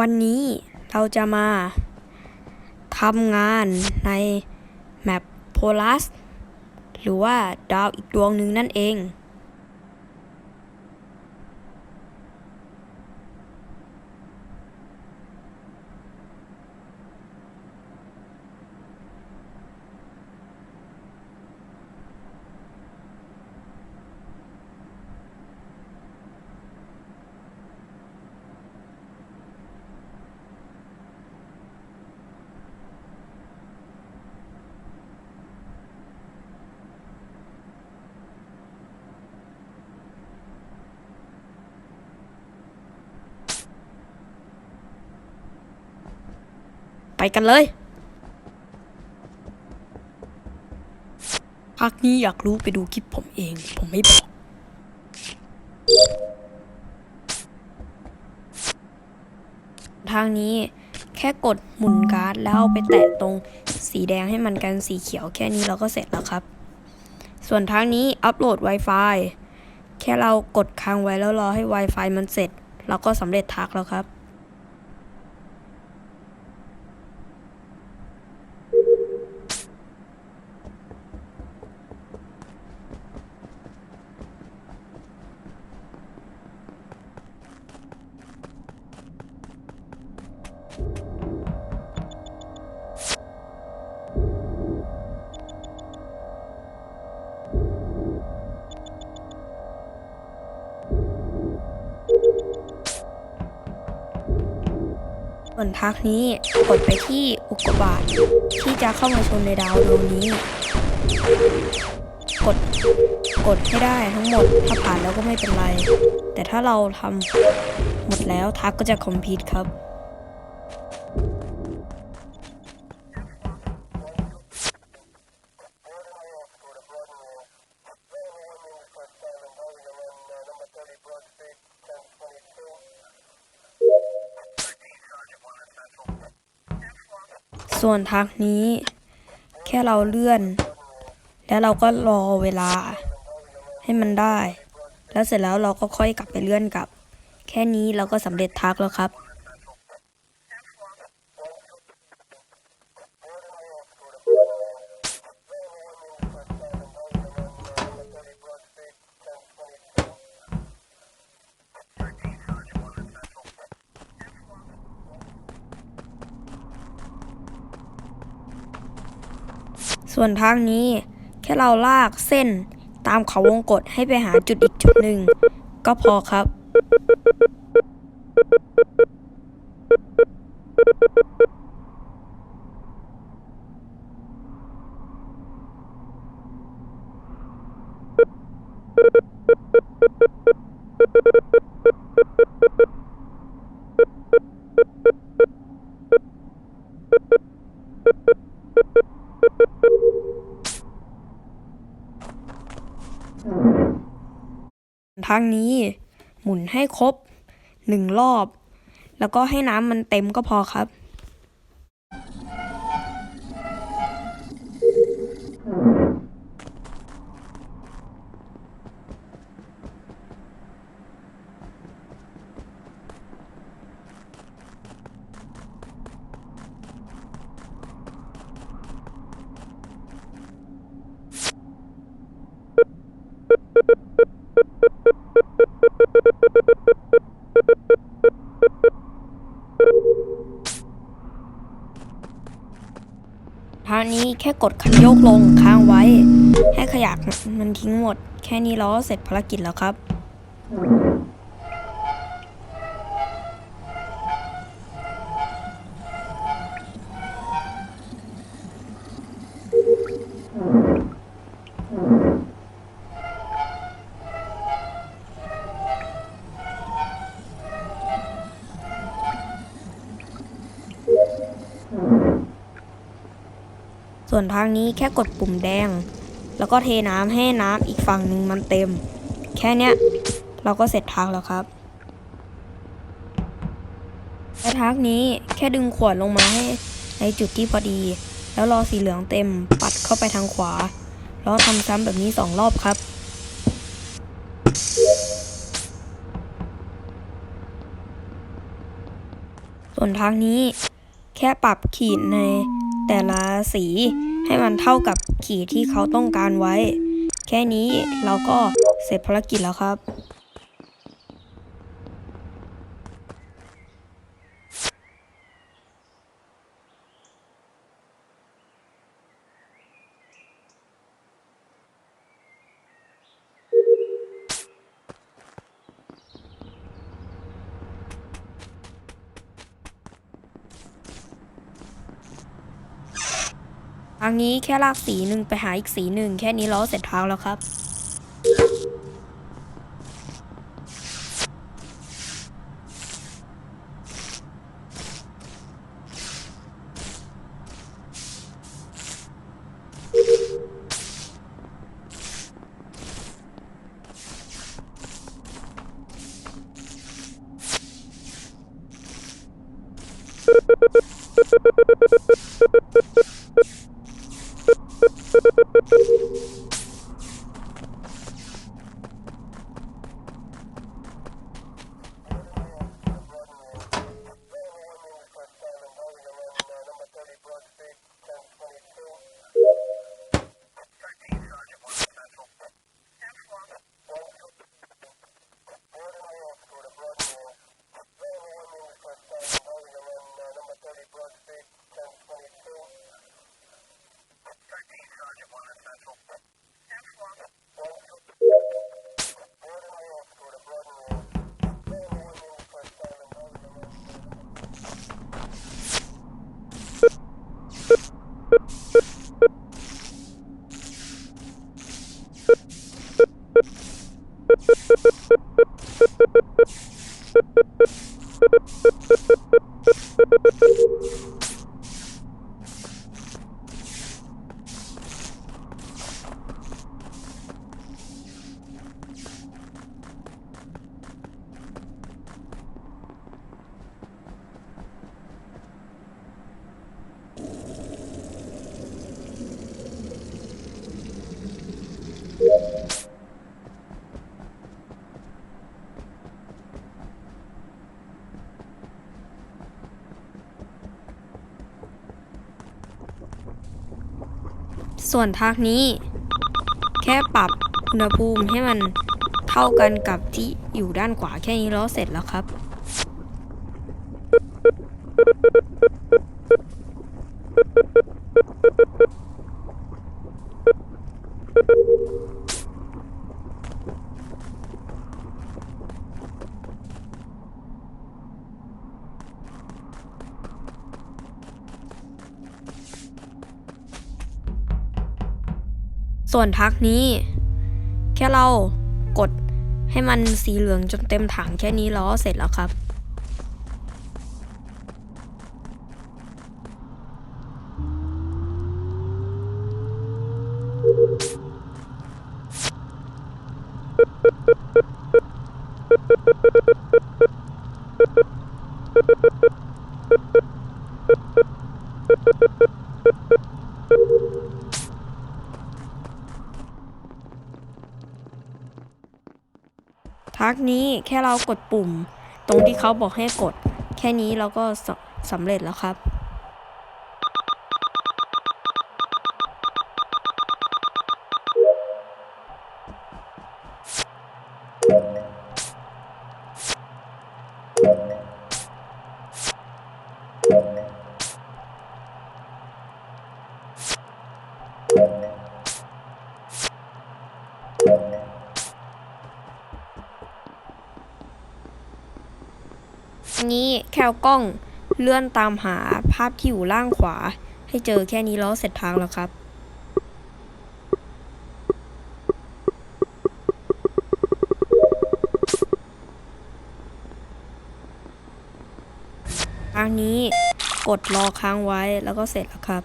วันนี้เราจะมาทำงานในแมปโพลัสหรือว่าดาวอีกดวงหนึ่งนั่นเอง กันเลย ภาคนี้อยากรู้ไปดูคลิปผมเอง ผมไม่บอกทางนี้แค่กดหมุนการ์ดแล้วเอาไปแตะตรงสีแดงให้มันกันสีเขียวแค่นี้เราก็เสร็จแล้วครับ ส่วนทางนี้อัปโหลด Wi-Fi แค่เรากดค้างไว้แล้วรอให้ Wi-Fi มันเสร็จ เราก็สำเร็จทักแล้วครับ ส่วนทักนี้กดไปที่อุกกาบาตที่จะเข้ามาชนในดาวดวงนี้ กดกดให้ได้ทั้งหมดถ้าผ่านแล้วก็ไม่เป็นไร แต่ถ้าเราทำหมดแล้วทักก็จะคอมพิวต์ครับ ส่วนทักนี้ แค่เราเลื่อน แล้วเราก็รอเวลา ให้มันได้ แล้วเสร็จแล้วเราก็ค่อยกลับไปเลื่อนกลับ แค่นี้เราก็สำเร็จทักแล้วครับ ส่วนทางนี้แค่เราลากเส้นตามเขาวงกฏให้ไปหาจุดอีกจุดหนึ่งก็พอครับ ทางนี้ หมุนให้ครบหนึ่งรอบ แล้วก็ให้น้ำมันเต็มก็พอครับ กดคันโยกลงค้างไว้ ให้ขยะมันทิ้งหมด แค่นี้เราก็เสร็จภารกิจแล้วครับ ส่วนทางนี้แค่กดปุ่มแดง แล้วก็เทน้ำให้น้ำอีกฝั่งหนึ่งมันเต็ม แค่เนี้ยเราก็เสร็จทางแล้วครับและทางนี้แค่ดึงขวดลงมาให้ในจุดที่พอดี แล้วรอสีเหลืองเต็มปัดเข้าไปทางขวา แล้วทำซ้ำแบบนี้สองรอบครับส่วนทางนี้แค่ปรับขีดในแต่ละสี ให้มันเท่ากับขีดที่เขาต้องการไว้ แค่นี้เราก็เสร็จภารกิจแล้วครับ ทางนี้แค่ลากสีหนึ่งไปหาอีกสีหนึ่งแค่นี้เราเสร็จทางแล้วครับ ส่วนทางนี้ แค่ปรับอุณหภูมิให้มันเท่ากันกับที่อยู่ด้านขวาแค่นี้ล้อเสร็จแล้วครับ ส่วนทักนี้ แค่เรากดให้มันสีเหลืองจนเต็มถังแค่นี้เราก็เสร็จแล้วครับ ทักนี้แค่เรากดปุ่ม ตรงที่เขาบอกให้กด แค่นี้เราก็สสำเร็จแล้วครับ นี้แค่กล้องเลื่อนตามหาภาพที่อยู่ล่างขวา ให้เจอแค่นี้แล้วเสร็จทางแล้วครับทางนี้กดรอค้างไว้แล้วก็เสร็จแล้วครับ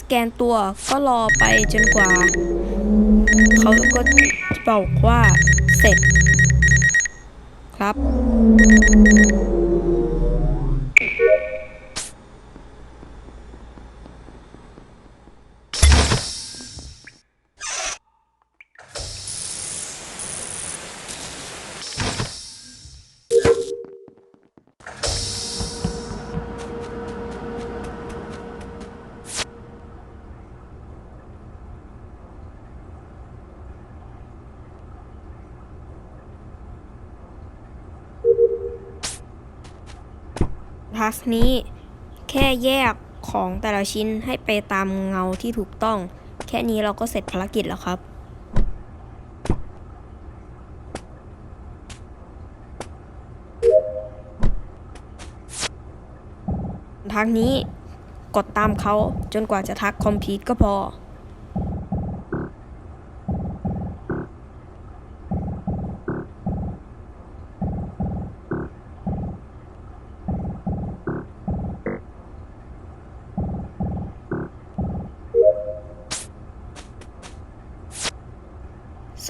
สแกนตัวก็รอไปจนกว่า เขาก็บอกว่าเสร็จ ครับ ทัสนี้ แค่แยกของแต่ละชิ้นให้ไปตามเงาที่ถูกต้อง แค่นี้เราก็เสร็จภารกิจแล้วครับทางนี้กดตามเขาจนกว่าจะทักคอมพิวต์ก็พอ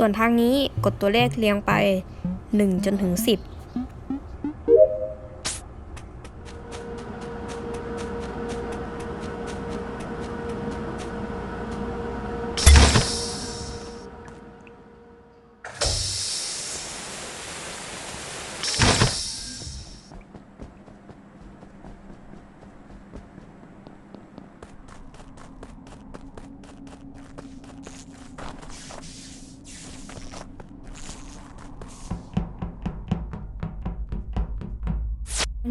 ส่วนทางนี้กดตัวเลขเรียงไป 1 จนถึง 10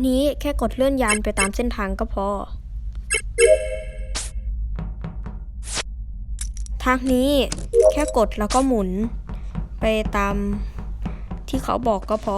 นี้แค่กดเลื่อนยานไปตามเส้นทางก็พอ ทางนี้แค่กดแล้วก็หมุน ไปตามที่เขาบอกก็พอ